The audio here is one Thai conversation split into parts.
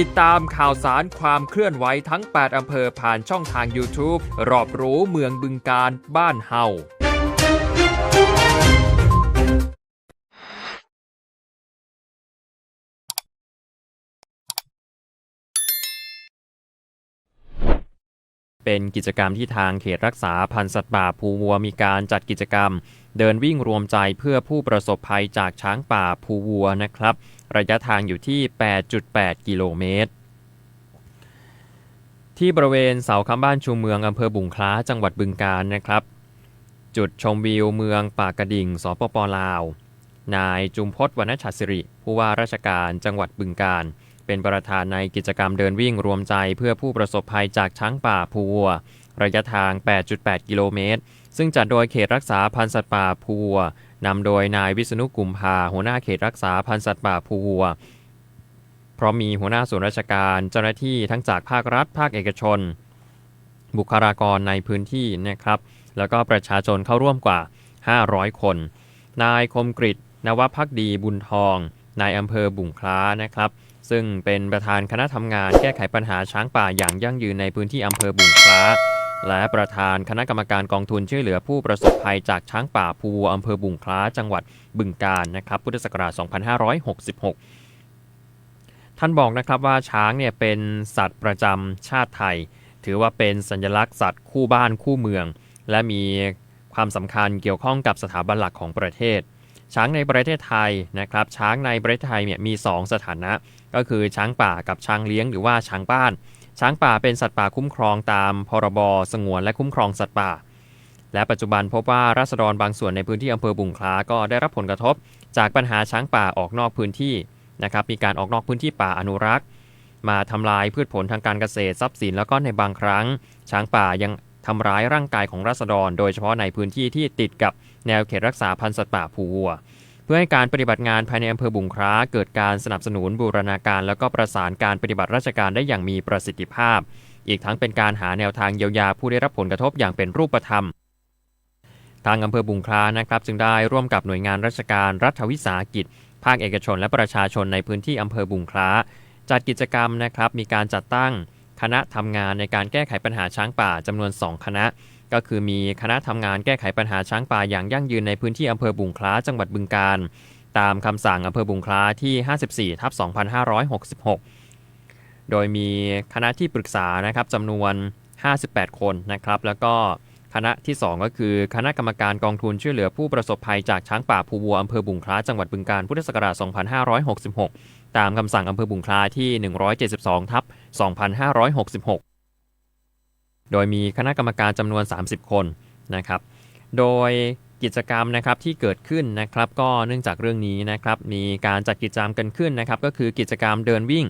ติดตามข่าวสารความเคลื่อนไหวทั้ง 8 อำเภอผ่านช่องทาง YouTube รอบรู้เมืองบึงการบ้านเฮาเป็นกิจกรรมที่ทางเขตรักษาพันธุ์สัตว์ป่าภูวัวมีการจัดกิจกรรม เดินวิ่งรวมใจเพื่อผู้ประสบภัยจากช้างป่าภูวัวนะครับ ระยะทางอยู่ที่ 8.8 กิโลเมตร ที่บริเวณเสาค้ำบ้านชูเมืองอำเภอบุงคล้าจังหวัดบึงกาฬนะครับ จุดชมวิวเมืองปากกระดิ่งสปปลาว นายจุมพศวรรณชัดสิริ ผู้ว่าราชการจังหวัดบึงกาฬเป็นประธานในกิจกรรมเดินวิ่งรวมใจเพื่อผู้ประสบภัยจากช้างป่าภูวัว ระยะทาง 8.8 กิโลเมตร ซึ่งจัดโดยเขตรักษาพันธุ์สัตว์ป่าภูวัว นำโดยนายวิษณุกุมภาหัวหน้าเขตรักษาพันธุ์สัตว์ป่าภูวัวพร้อมมีหัวหน้าส่วนราชการเจ้าหน้าที่ทั้งจากภาครัฐ ภาคเอกชน บุคลากรในพื้นที่นะครับ แล้วก็ประชาชนเข้าร่วมกว่า 500 คน นายคมกริตนวพักดีบุญทองนายอำเภอบุงคล้านะครับ ซึ่งเป็นประธานคณะทำงานแก้ไขปัญหาช้างป่าอย่างยั่งยืนในพื้นที่อำเภอบุงคล้า และประธานคณะกรรมการกองทุนช่วยเหลือผู้ประสบภัยจากช้างป่าภูวัวอำเภอบุงคล้าจังหวัดบึงกาฬนะครับ พุทธศักราช 2566 ท่านบอกนะครับว่าช้างเนี่ยเป็นสัตว์ประจำชาติไทย ถือว่าเป็นสัญลักษณ์สัตว์คู่บ้านคู่เมือง และมีความสำคัญเกี่ยวข้องกับสถาบันหลักของประเทศ ช้างในประเทศไทยนะครับ ช้างในประเทศไทยเนี่ยมี 2 สถานะ ก็คือช้างป่ากับช้างเลี้ยงหรือว่าช้างบ้าน ช้างป่าเป็นสัตว์ป่าคุ้มครองตามพรบสงวนและคุ้มครองสัตว์ป่า และปัจจุบันพบว่าราษฎรบางส่วนในพื้นที่อำเภอบุงคล้าก็ได้รับผลกระทบ จากปัญหาช้างป่าออกนอกพื้นที่นะครับมีการออกนอกพื้นที่ป่าอนุรักษ์ มาทำลายพืชผลทางการเกษตรทรัพย์สินแล้วก็ในบางครั้ง ช้างป่ายังทำร้ายร่างกายของราษฎร โดยเฉพาะในพื้นที่ที่ติดกับแนวเขตรักษาพันธุ์สัตว์ป่าภูวัว เพื่อให้การปฏิบัติงานภายในอำเภอบุงคล้าเกิดการสนับสนุนบูรณาการ แล้วก็ประสานการปฏิบัติราชการได้อย่างมีประสิทธิภาพ อีกทั้งเป็นการหาแนวทางเยียวยาผู้ได้รับผลกระทบอย่างเป็นรูปธรรม ทางอำเภอบุงคล้านะครับ จึงได้ร่วมกับหน่วยงานราชการรัฐวิสาหกิจ ภาคเอกชนและประชาชนในพื้นที่อำเภอบุงคล้า จัดกิจกรรมนะครับมีการจัดตั้งคณะทำงานในการแก้ไขปัญหาช้างป่าจำนวน 2 คณะ ก็คือมีคณะทำงานแก้ไขปัญหาช้างป่าอย่างยั่งยืนในพื้นที่อำเภอบุงคล้าจังหวัดบึงกาฬตามคำสั่งอำเภอบุงคล้าที่ 54ทับ2566 โดยมีคณะที่ปรึกษานะครับจำนวน 58 คนนะครับ แล้วก็คณะที่ 2 ก็คือคณะกรรมการกองทุนช่วยเหลือผู้ประสบภัยจากช้างป่าภูวัวอำเภอบุงคล้าจังหวัดบึงกาฬพุทธศักราช 2566 ตามคำสั่งอำเภอบุงคล้าที่ 172ทับ2566 โดยมีคณะกรรมการจำนวน 30 คนนะครับ โดยกิจกรรมนะครับที่เกิดขึ้นนะครับ ก็เนื่องจากเรื่องนี้นะครับ มีการจัดกิจกรรมกันขึ้นนะครับ ก็คือกิจกรรมเดินวิ่ง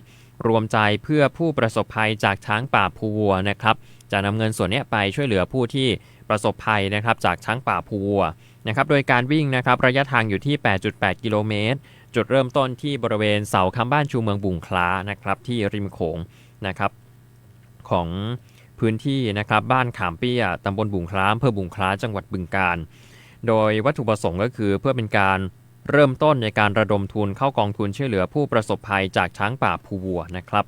รวมใจเพื่อผู้ประสบภัยจากช้างป่าภูวัวนะครับ จะนำเงินส่วนนี้ไปช่วยเหลือผู้ที่ประสบภัยนะครับจากช้างป่าภูวัวนะครับ โดยการวิ่งนะครับระยะทางอยู่ที่ 8.8 กิโลเมตร จุดเริ่มต้นที่บริเวณเสาค้ำบ้านชูเมืองบุงคล้านะครับที่ริมโขงนะครับของ พื้นที่นะครับบ้านขามเปี้ยตำบลบุงคล้าอำเภอบุงคล้าจังหวัดบึงกาฬโดยวัตถุประสงค์ก็คือเพื่อเป็นการเริ่มต้นในการระดมทุนเข้ากองทุนช่วยเหลือผู้ประสบภัยจากช้างป่าภูวัวนะครับ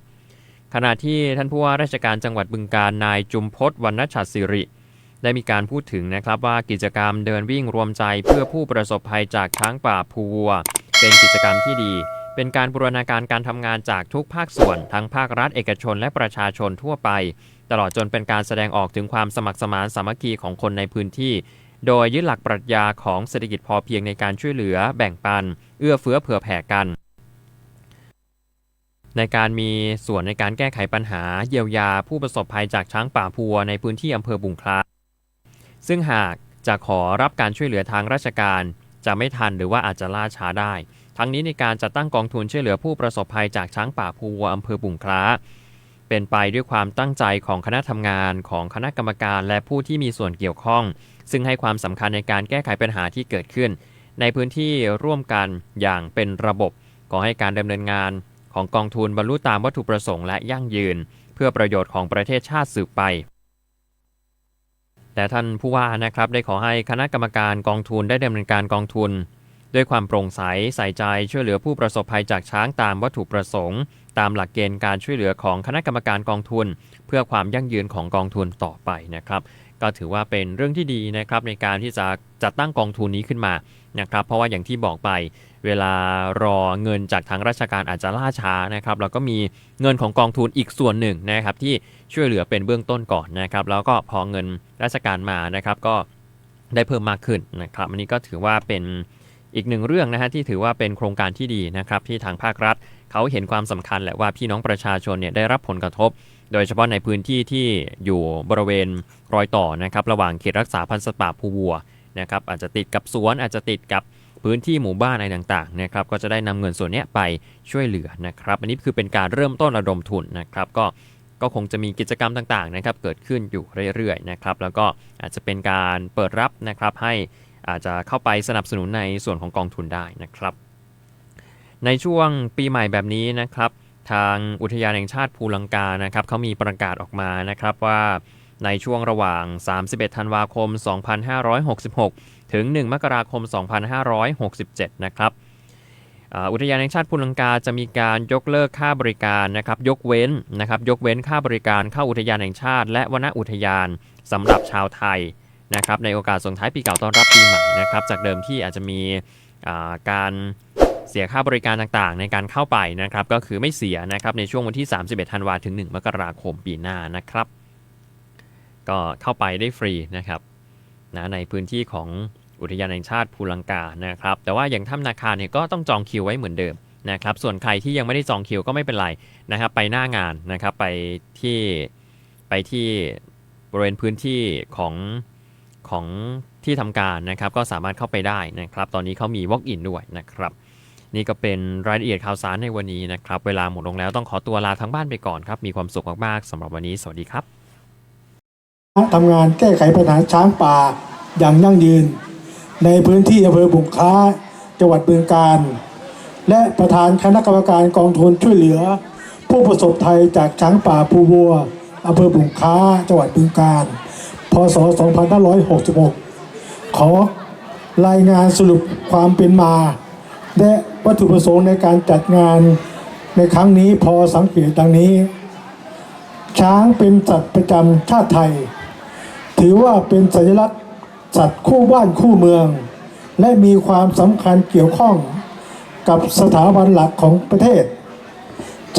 ขณะที่ท่านผู้ว่าราชการจังหวัดบึงกาฬนายจุมพศวรรณชัดสิริ ได้มีการพูดถึงนะครับว่ากิจกรรมเดินวิ่งรวมใจเพื่อผู้ประสบภัยจากช้างป่าภูวัว เป็นกิจกรรมที่ดี เป็นการบูรณาการการทำงานจากทุกภาคส่วนทั้งภาครัฐเอกชนและประชาชนทั่วไป ตลอดจนเป็นการแสดงออกถึงความสมัครสมานสามัคคีของคนในพื้นที่ โดยยึดหลักปรัชญาของเศรษฐกิจพอเพียงในการช่วยเหลือ แบ่งปัน เอื้อเฟื้อเผื่อแผ่กัน ในการมีส่วนในการแก้ไขปัญหาเยียวยาผู้ประสบภัยจากช้างป่าพัวในพื้นที่อำเภอบุงคล้าซึ่งหากจะขอรับการช่วยเหลือทางราชการ จะไม่ทันหรือว่าอาจจะล่าช้าได้ ทั้งนี้ในการจัดตั้งกองทุนช่วยเหลือผู้ประสบภัยจากช้างป่าภูวัวอำเภอบุงคล้า เป็นไปด้วยความตั้งใจของคณะทำงานของคณะกรรมการและผู้ที่มีส่วนเกี่ยวข้อง ซึ่งให้ความสำคัญในการแก้ไขปัญหาที่เกิดขึ้น ในพื้นที่ร่วมกันอย่างเป็นระบบขอให้การดำเนินงานของกองทุนบรรลุตามวัตถุประสงค์และยั่งยืน เพื่อประโยชน์ของประเทศชาติสืบไป แต่ท่านผู้ว่านะครับได้ขอให้คณะกรรมการกองทุนได้ดำเนินการกองทุน ด้วยความโปร่งใสใส่ใจช่วยเหลือผู้ประสบภัยจากช้างตามวัตถุประสงค์ ตามหลักเกณฑ์การช่วยเหลือของคณะกรรมการกองทุน เพื่อความยั่งยืนของกองทุนต่อไปนะครับ ก็ถือว่าเป็นเรื่องที่ดีนะครับในการที่จะจัดตั้งกองทุนนี้ขึ้นมานะครับ เพราะว่าอย่างที่บอกไป เวลารอเงินจากทางราชการอาจจะล่าช้านะครับแล้วก็มีเงินของกองทุนอีกส่วนหนึ่งนะครับที่ช่วยเหลือเป็นเบื้องต้นก่อนนะครับ แล้วก็พอเงินราชการมานะครับก็ได้เพิ่มมากขึ้นนะครับอันนี้ก็ถือว่าเป็น อีกหนึ่งเรื่องนะฮะที่ถือว่าเป็นโครงการที่ดีนะครับที่ทางภาครัฐ เขาเห็นความสำคัญแหละว่าพี่น้องประชาชนเนี่ยได้รับผลกระทบ โดยเฉพาะในพื้นที่ที่อยู่บริเวณรอยต่อนะครับระหว่างเขตรักษาพันธุ์สัตว์ป่าภูวัวนะครับอาจจะติดกับสวนอาจจะติดกับพื้นที่หมู่บ้านอะไรต่างๆนะครับก็จะได้นำเงินส่วนนี้ไปช่วยเหลือนะครับอันนี้คือเป็นการเริ่มต้นระดมทุนนะครับก็ก็คงจะมีกิจกรรมต่างๆนะครับเกิดขึ้นอยู่เรื่อยๆนะครับแล้วก็อาจจะเป็นการเปิดรับนะครับให้ อาจจะเข้าไปสนับสนุนในส่วนของกองทุนได้นะครับ ในช่วงปีใหม่แบบนี้นะครับ ทางอุทยานแห่งชาติภูลังกานะครับเขามีประกาศออกมานะครับว่าในช่วงระหว่าง 31 ธันวาคม 2566 ถึง 1 มกราคม 2567 นะครับอุทยานแห่งชาติภูลังกาจะมีการยกเลิกค่าบริการนะครับ ยกเว้นนะครับ ยกเว้นค่าบริการเข้าอุทยานแห่งชาติ และวนอุทยานสำหรับชาวไทย นะครับในโอกาสส่งท้ายปีเก่าต้อนรับปีใหม่นะครับจากเดิมที่อาจจะมีการเสียค่าบริการต่างๆ ในการเข้าไปนะครับก็คือไม่เสียนะครับในช่วงวันที่ 31 ธันวาถึง 1 มกราคมปีหน้านะครับ ก็เข้าไปได้ฟรีนะครับนะในพื้นที่ของอุทยานแห่งชาติภูลังกานะครับ แต่ว่าอย่างถ้ำนาคาเนี่ยก็ต้องจองคิวไว้เหมือนเดิมนะครับส่วนใครที่ยังไม่ได้จองคิวก็ไม่เป็นไรนะครับ ไปหน้างานนะครับไปที่ไปที่บริเวณพื้นที่ของ ของที่ทำการนะครับ ก็สามารถเข้าไปได้นะครับ ตอนนี้เขามี Walk in ด้วยนะครับ นี่ก็เป็นรายละเอียดข่าวสารในวันนี้นะครับ เวลาหมดลงแล้วต้องขอตัวลาทั้งบ้านไปก่อนครับ มีความสุขมากๆสำหรับวันนี้ สวัสดีครับทำงานแก้ไขปัญหาช้างป่าอย่างยั่งยืน ในพื้นที่อำเภอบุงค้า จังหวัดบึงกาฬและประธานคณะกรรมการกองทุนช่วยเหลือ ผู้ประสบภัยจากช้างป่าภูวัวอำเภอบุงค้า จังหวัดบึงกาฬ พศ 2566 ขอรายงานสรุปความเป็นมา และวัตถุประสงค์ในการจัดงานในครั้งนี้พอสังเกตดังนี้ ช้างเป็นสัตว์ประจำชาติไทย ถือว่าเป็นสัญลักษณ์สัตว์คู่บ้านคู่เมือง และมีความสำคัญเกี่ยวข้องกับสถาบันหลักของประเทศ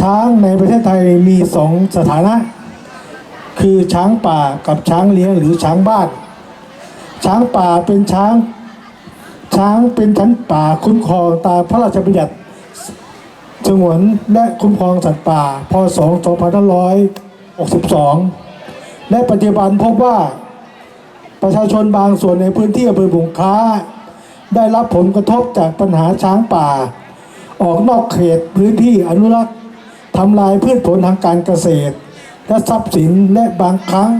ช้างในประเทศไทยมีสองสถานะ คือช้างป่ากับช้างเลี้ยงหรือช้างบ้าน ช้างป่าเป็นช้าง ช้างเป็นชั้นป่าคุ้มครองตามพระราชบัญญัติสงวนและคุ้มครองสัตว์ป่า พศ 2562 และปัจจุบันพบว่าประชาชนบางส่วนในพื้นที่อำเภอบุงค้า ได้รับผลกระทบจากปัญหาช้างป่า ออกนอกเขตพื้นที่อนุรักษ์ทำลายพืชผลทางการเกษตร และทรัพย์สินและบางครั้ง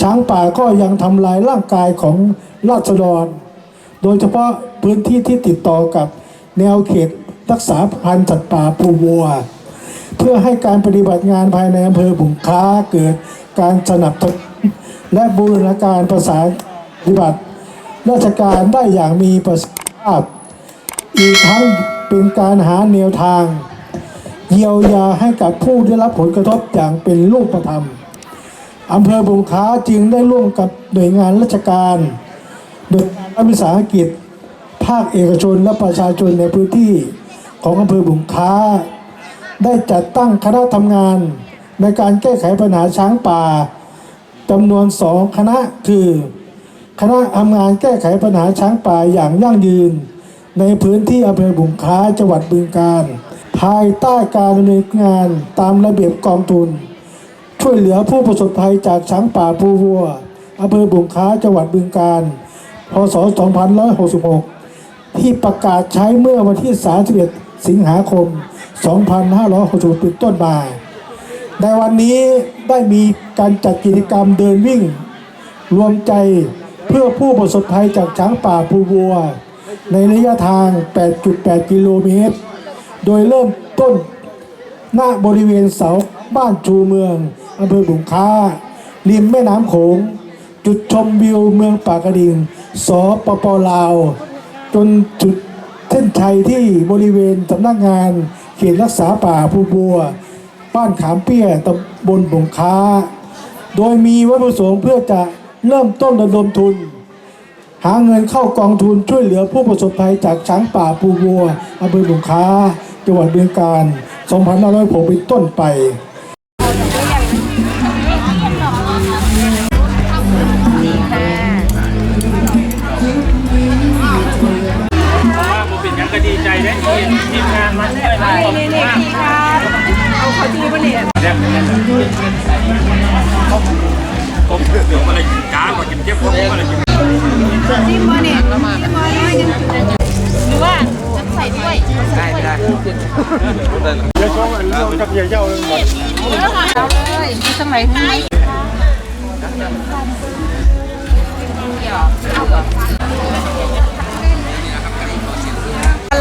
ช้างป่าก็ยังทำลายร่างกายของราษฎร โดยเฉพาะพื้นที่ที่ติดต่อกับแนวเขตรักษาพันธุ์สัตว์ป่าภูวัว เพื่อให้การปฏิบัติงานภายในอำเภอบุงค้าเกิดการสนับสนุนและบูรณาการประสานปฏิบัติ ราชการได้อย่างมีประสิทธิภาพ อีกทั้งเป็นการหาแนวทาง เยียวยาให้กับผู้ได้รับผลกระทบอย่างเป็นรูปธรรมอำเภอบุงค้าจึงได้ร่วมกับหน่วยงานราชการโดยการวิสาหกิจ ภาคเอกชนและประชาชนในพื้นที่ของอำเภอบุงค้า ได้จัดตั้งคณะทำงาน ในการแก้ไขปัญหาช้างป่าจำนวนสองคณะคือ คณะทำงานแก้ไขปัญหาช้างป่าอย่างยั่งยืน ในพื้นที่อำเภอบุงค้าจังหวัดบึงกาฬ ภายใต้การดำเนินงานตามระเบียบกองทุน ช่วยเหลือผู้ประสบภัยจากช้างป่าภูวัวอำเภอบุงค้าจังหวัดบึงกาฬพศ 2566 ที่ประกาศใช้เมื่อวันที่ 31 สิงหาคม 2566เป็นต้นมาในวันนี้ได้มีการจัดกิจกรรมเดินวิ่ง รวมใจเพื่อผู้ประสบภัยจากช้างป่าภูวัว ในระยะทาง 8.8 กิโลเมตร โดยเริ่มต้นหน้าบริเวณเสาบ้านชูเมืองอำเภอบุงค้า ริมแม่น้ำโขง จุดชมวิวเมืองปากกระดิ่งสปปลาว จนจุดเส้นชัยที่บริเวณสำนักงานเขตรักษาป่าภูบัว บ้านขามเปี้ยตำบลบงค้า โดยมีวัตถุประสงค์เพื่อจะเริ่มต้นระดมทุน หาเงินเข้ากองทุนช่วยเหลือผู้ประสบภัยจากช้างป่าปูบัวอำเภอบุงค้า จังหวัดบึงกาฬ2506เป็นต้นไปว่าผมเป็นยัก็ดีใจได้ที่ทีมงานมาช่วยมาขอบคุณมากเอาขาจีบมาเนี่ยเดี๋ยวผมเดี๋ยวมาเลยกาก่อนกินเจ็บผมมาเลยกินจีบมาเนี่ยจีบมาเลยหรือว่า ใส่ด้วยได้ไม่ได้เดี๋ยวช่องอันเรื่องกับเยี่ยวเลยเอาเลยมีสมัยนี้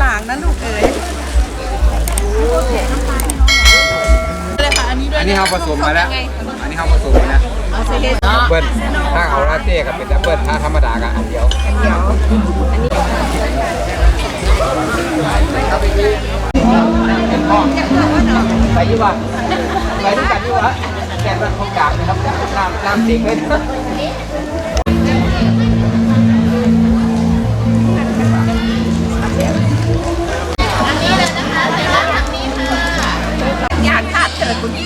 หลางนะลูกเอ๋ยเลยค่ะอันนี้ด้วยอันนี้เขาผสมมาแล้ว อันนี้เขาผสมมาแล้วเอาเซเลสเบิ้ลถ้าเอาลาเต้กับเป็นดับเบิ้ลถ้าธรรมดากับอันเดียว อันเดียว อันนี้ ไปยี่วะไปด้วยกันยี่วะแกนรันของกลางนะครับน้ำน้ำสียงเลยนะอยากขาดเถิดคุณนี่